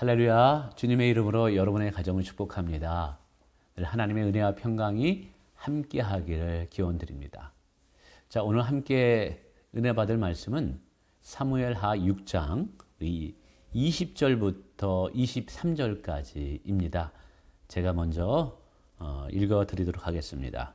할렐루야. 주님의 이름으로 여러분의 가정을 축복합니다. 늘 하나님의 은혜와 평강이 함께 하기를 기원 드립니다. 자, 오늘 함께 은혜 받을 말씀은 사무엘하 6장 20절부터 23절까지입니다. 제가 먼저 어, 읽어 드리도록 하겠습니다.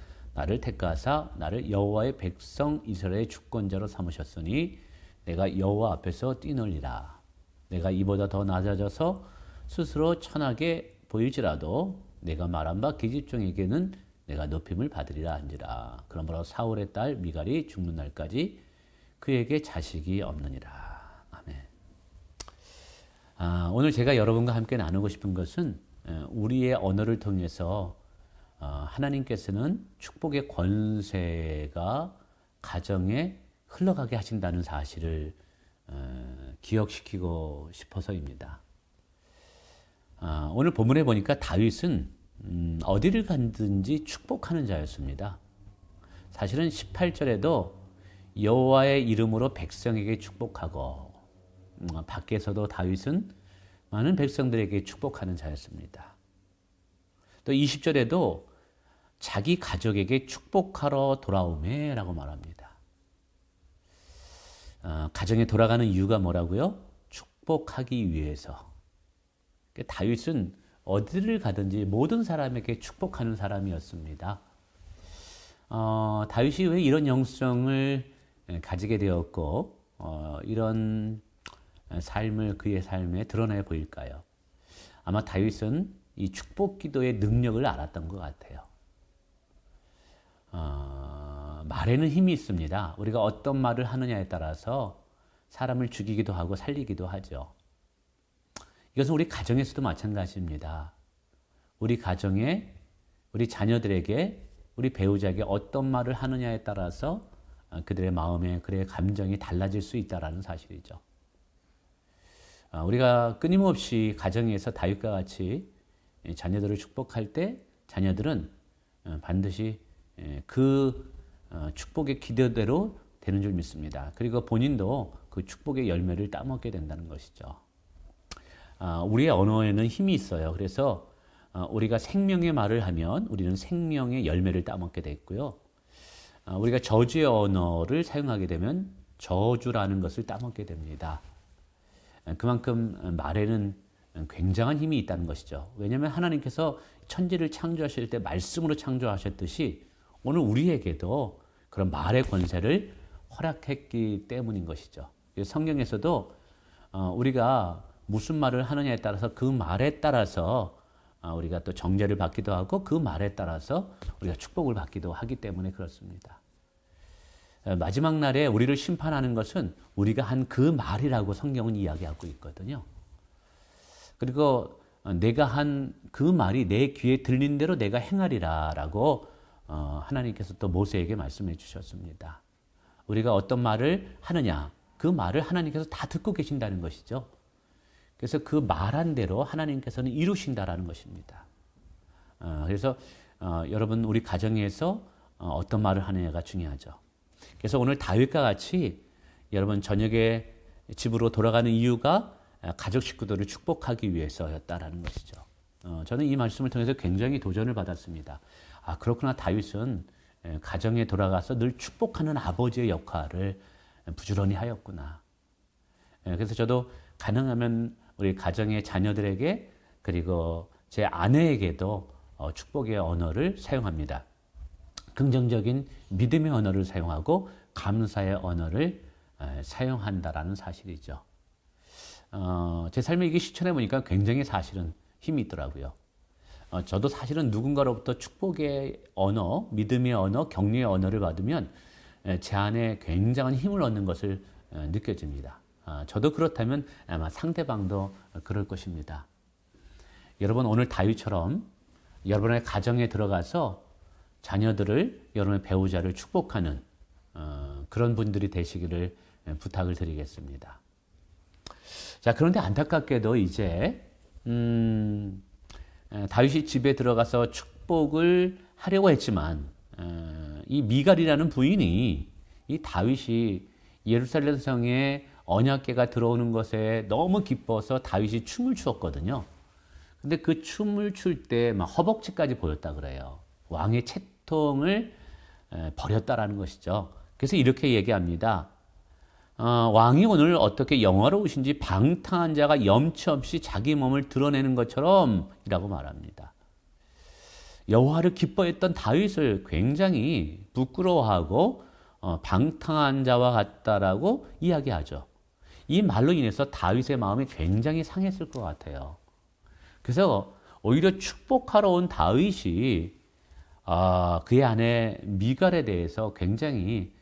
나를 택하사 나를 여호와의 백성 이스라엘의 주권자로 삼으셨으니 내가 여호와 앞에서 뛰놀리라 내가 이보다 더 낮아져서 스스로 천하게 보일지라도 내가 말한 바 기집종에게는 내가 높임을 받으리라 한지라. 그러므로 사울의 딸 미갈이 죽는 날까지 그에게 자식이 없느니라. 아멘. 아, 오늘 제가 여러분과 함께 나누고 싶은 것은 우리의 언어를 통해서 어, 하나님께서는 축복의 권세가 가정에 흘러가게 하신다는 사실을 어, 기억시키고 싶어서입니다. 아, 오늘 본문에 보니까 다윗은 음, 어디를 간든지 축복하는 자였습니다. 사실은 18절에도 여호와의 이름으로 백성에게 축복하고 음, 밖에서도 다윗은 많은 백성들에게 축복하는 자였습니다. 또 20절에도 자기 가족에게 축복하러 돌아오매 라고 말합니다. 어, 가정에 돌아가는 이유가 뭐라고요? 축복하기 위해서. 그러니까 다윗은 어디를 가든지 모든 사람에게 축복하는 사람이었습니다. 어, 다윗이 왜 이런 영성을 가지게 되었고 어, 이런 삶을 그의 삶에 드러내 보일까요? 아마 다윗은 이 축복 기도의 능력을 알았던 것 같아요. 어, 말에는 힘이 있습니다. 우리가 어떤 말을 하느냐에 따라서 사람을 죽이기도 하고 살리기도 하죠. 이것은 우리 가정에서도 마찬가지입니다. 우리 가정에, 우리 자녀들에게, 우리 배우자에게 어떤 말을 하느냐에 따라서 그들의 마음에, 그들의 감정이 달라질 수 있다는 사실이죠. 아, 우리가 끊임없이 가정에서 다윗과 같이 자녀들을 축복할 때 자녀들은 어, 반드시 그 어, 축복의 기대대로 되는 줄 믿습니다. 그리고 본인도 그 축복의 열매를 따먹게 된다는 것이죠. 아, 우리의 언어에는 힘이 있어요. 그래서 어, 우리가 생명의 말을 하면 우리는 생명의 열매를 따먹게 되고요. 아, 우리가 저주의 언어를 사용하게 되면 저주라는 것을 따먹게 됩니다. 그만큼 말에는 굉장한 힘이 있다는 것이죠. 왜냐하면 하나님께서 천지를 창조하실 때 말씀으로 창조하셨듯이 오늘 우리에게도 그런 말의 권세를 허락했기 때문인 것이죠. 성경에서도 어, 우리가 무슨 말을 하느냐에 따라서 그 말에 따라서 어, 우리가 또 정죄를 받기도 하고 그 말에 따라서 우리가 축복을 받기도 하기 때문에 그렇습니다. 어, 마지막 날에 우리를 심판하는 것은 우리가 한 그 말이라고 성경은 이야기하고 있거든요. 그리고 내가 한 그 말이 내 귀에 들린 대로 내가 행하리라라고 하나님께서 또 모세에게 말씀해 주셨습니다. 우리가 어떤 말을 하느냐, 그 말을 하나님께서 다 듣고 계신다는 것이죠. 그래서 그 말한 대로 하나님께서는 이루신다라는 것입니다. 어, 그래서 어, 여러분 우리 가정에서 어, 떤 말을 하느냐가 중요하죠. 그래서 오늘 다윗과 같이 여러분 저녁에 집으로 돌아가는 이유가 가족 식구들을 축복하기 위해서였다라는 것이죠. 어, 저는 이 말씀을 통해서 굉장히 도전을 받았습니다. 아 그렇구나 다윗은 가정에 돌아가서 늘 축복하는 아버지의 역할을 부지런히 하였구나. 그래서 저도 가능하면 우리 가정의 자녀들에게 그리고 제 아내에게도 어, 축복의 언어를 사용합니다. 긍정적인 믿음의 언어를 사용하고 감사의 언어를 사용한다라는 사실이죠. 어, 제 삶에 이게 실천해 보니까 굉장히 사실은 힘이 있더라고요. 어, 저도 사실은 누군가로부터 축복의 언어, 믿음의 언어, 격려의 언어를 받으면 제 안에 굉장한 힘을 얻는 것을 어, 느껴집니다. 아, 저도 그렇다면 아마 상대방도 그럴 것입니다. 여러분 오늘 다윗처럼 여러분의 가정에 들어가서 자녀들을 여러분의 배우자를 축복하는 어, 그런 분들이 되시기를 부탁을 드리겠습니다. 자 그런데 안타깝게도 이제 음, 에, 다윗이 집에 들어가서 축복을 하려고 했지만 에, 이 미갈이라는 부인이 이 다윗이 예루살렘 성에 언약궤가 들어오는 것에 너무 기뻐서 다윗이 춤을 추었거든요. 근데 그 춤을 출 때 막 허벅지까지 보였다 그래요. 왕의 채통을 에, 버렸다라는 것이죠. 그래서 이렇게 얘기합니다. 어, 왕이 오늘 어떻게 영화로우신지 방탕한 자가 염치 없이 자기 몸을 드러내는 것처럼이라고 말합니다. 여호와를 기뻐했던 다윗을 굉장히 부끄러워하고 어, 방탕한 자와 같다라고 이야기하죠. 이 말로 인해서 다윗의 마음이 굉장히 상했을 것 같아요. 그래서 오히려 축복하러 온 다윗이 아, 그의 아내 미갈에 대해서 굉장히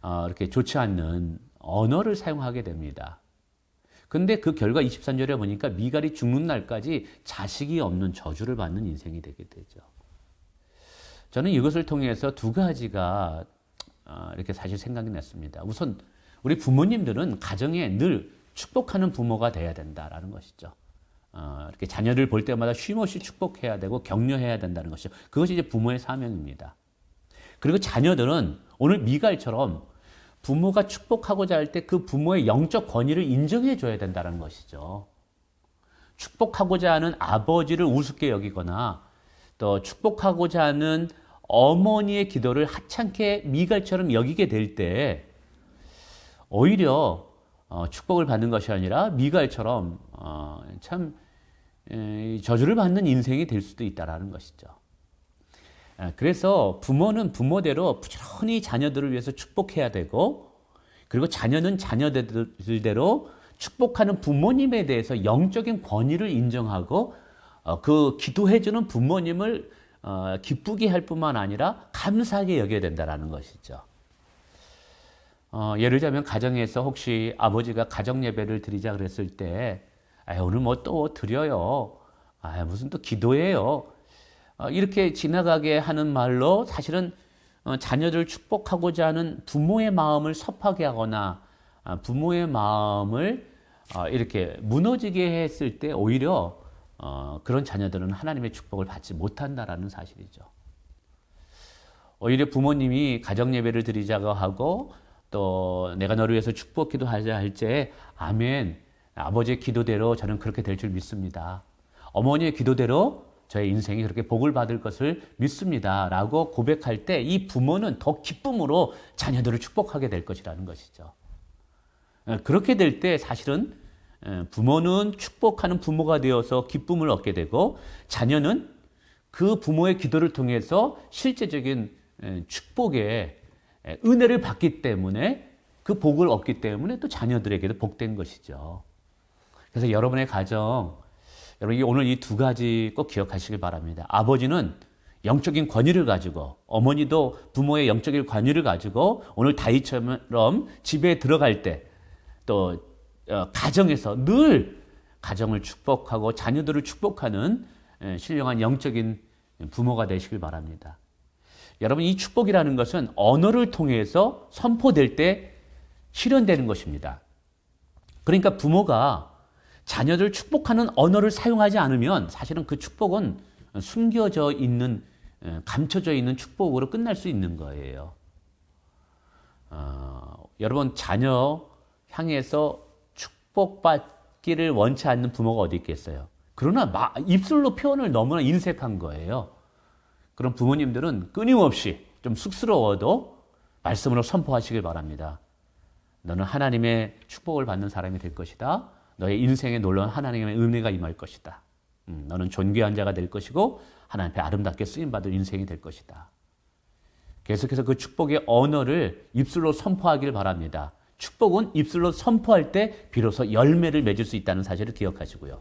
아, 이렇게 좋지 않는 언어를 사용하게 됩니다. 근데 그 결과 23절에 보니까 미갈이 죽는 날까지 자식이 없는 저주를 받는 인생이 되게 되죠. 저는 이것을 통해서 두 가지가 아, 이렇게 사실 생각이 났습니다. 우선 우리 부모님들은 가정에 늘 축복하는 부모가 돼야 된다라는 것이죠. 어, 이렇게 자녀를 볼 때마다 쉼없이 축복해야 되고 격려해야 된다는 것이죠. 그것이 이제 부모의 사명입니다. 그리고 자녀들은 오늘 미갈처럼 부모가 축복하고자 할 때 그 부모의 영적 권위를 인정해 줘야 된다는 것이죠. 축복하고자 하는 아버지를 우습게 여기거나 또 축복하고자 하는 어머니의 기도를 하찮게 미갈처럼 여기게 될 때 오히려 어, 축복을 받는 것이 아니라 미갈처럼 어, 참 에, 저주를 받는 인생이 될 수도 있다라는 것이죠. 아, 그래서 부모는 부모대로 부지런히 자녀들을 위해서 축복해야 되고 그리고 자녀는 자녀들대로 축복하는 부모님에 대해서 영적인 권위를 인정하고 어, 그 기도해주는 부모님을 어, 기쁘게 할 뿐만 아니라 감사하게 여겨야 된다는 것이죠. 어, 예를 들자면 가정에서 혹시 아버지가 가정 예배를 드리자 그랬을 때 아, 오늘 뭐 또 드려요. 아, 무슨 또 기도해요. 어, 이렇게 지나가게 하는 말로 사실은 어, 자녀를 축복하고자 하는 부모의 마음을 섭하게 하거나 아, 부모의 마음을 어, 이렇게 무너지게 했을 때 오히려 어, 그런 자녀들은 하나님의 축복을 받지 못한다라는 사실이죠. 오히려 부모님이 가정 예배를 드리자고 하고 또 내가 너를 위해서 축복 기도하자 할때 아멘 아버지의 기도대로 저는 그렇게 될 줄 믿습니다. 어머니의 기도대로 저의 인생이 그렇게 복을 받을 것을 믿습니다. 라고 고백할 때 이 부모는 더 기쁨으로 자녀들을 축복하게 될 것이라는 것이죠. 예, 그렇게 될 때 사실은 예, 부모는 축복하는 부모가 되어서 기쁨을 얻게 되고 자녀는 그 부모의 기도를 통해서 실제적인 예, 축복의 은혜를 받기 때문에 그 복을 얻기 때문에 또 자녀들에게도 복된 것이죠. 그래서 여러분의 가정, 여러분 오늘 이 두 가지 꼭 기억하시길 바랍니다. 아버지는 영적인 권위를 가지고 어머니도 부모의 영적인 권위를 가지고 오늘 다이처럼 집에 들어갈 때또 어, 가정에서 늘 가정을 축복하고 자녀들을 축복하는 신령한 영적인 부모가 되시길 바랍니다. 여러분 이 축복이라는 것은 언어를 통해서 선포될 때 실현되는 것입니다. 그러니까 부모가 자녀들 축복하는 언어를 사용하지 않으면 사실은 그 축복은 숨겨져 있는, 감춰져 있는 축복으로 끝날 수 있는 거예요. 어, 여러분, 자녀 향해서 축복받기를 원치 않는 부모가 어디 있겠어요? 그러나 마, 입술로 표현을 너무나 인색한 거예요. 그런 부모님들은 끊임없이 좀 쑥스러워도 말씀으로 선포하시길 바랍니다. 너는 하나님의 축복을 받는 사람이 될 것이다. 너의 인생에 놀라운 하나님의 은혜가 임할 것이다. 음, 너는 존귀한 자가 될 것이고 하나님 앞에 아름답게 쓰임받을 인생이 될 것이다. 계속해서 그 축복의 언어를 입술로 선포하기를 바랍니다. 축복은 입술로 선포할 때 비로소 열매를 맺을 수 있다는 사실을 기억하시고요.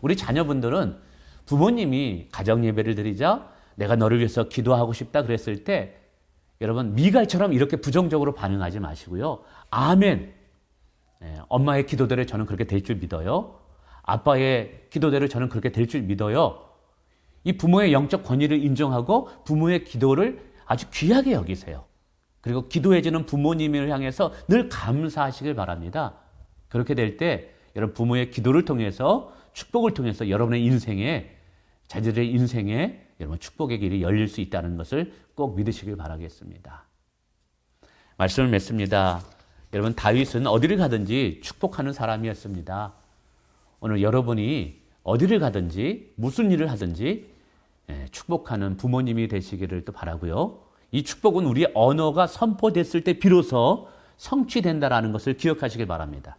우리 자녀분들은 부모님이 가정 예배를 드리자 내가 너를 위해서 기도하고 싶다 그랬을 때 여러분 미갈처럼 이렇게 부정적으로 반응하지 마시고요. 아멘. 예, 엄마의 기도대로 저는 그렇게 될 줄 믿어요. 아빠의 기도대로 저는 그렇게 될 줄 믿어요. 이 부모의 영적 권위를 인정하고 부모의 기도를 아주 귀하게 여기세요. 그리고 기도해주는 부모님을 향해서 늘 감사하시길 바랍니다. 그렇게 될 때 여러분 부모의 기도를 통해서 축복을 통해서 여러분의 인생에 자녀들의 인생에 여러분 축복의 길이 열릴 수 있다는 것을 꼭 믿으시길 바라겠습니다. 말씀을 맺습니다. 여러분 다윗은 어디를 가든지 축복하는 사람이었습니다. 오늘 여러분이 어디를 가든지 무슨 일을 하든지 예, 축복하는 부모님이 되시기를 또 바라고요. 이 축복은 우리의 언어가 선포됐을 때 비로소 성취된다라는 것을 기억하시길 바랍니다.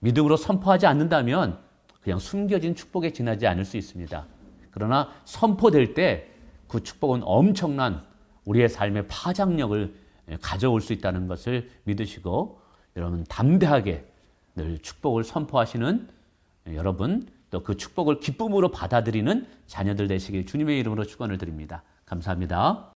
믿음으로 선포하지 않는다면 그냥 숨겨진 축복에 지나지 않을 수 있습니다. 그러나 선포될 때 그 축복은 엄청난 우리의 삶의 파장력을 예, 가져올 수 있다는 것을 믿으시고 여러분 담대하게 늘 축복을 선포하시는 예, 여러분 또 그 축복을 기쁨으로 받아들이는 자녀들 되시길 주님의 이름으로 축원을 드립니다. 감사합니다.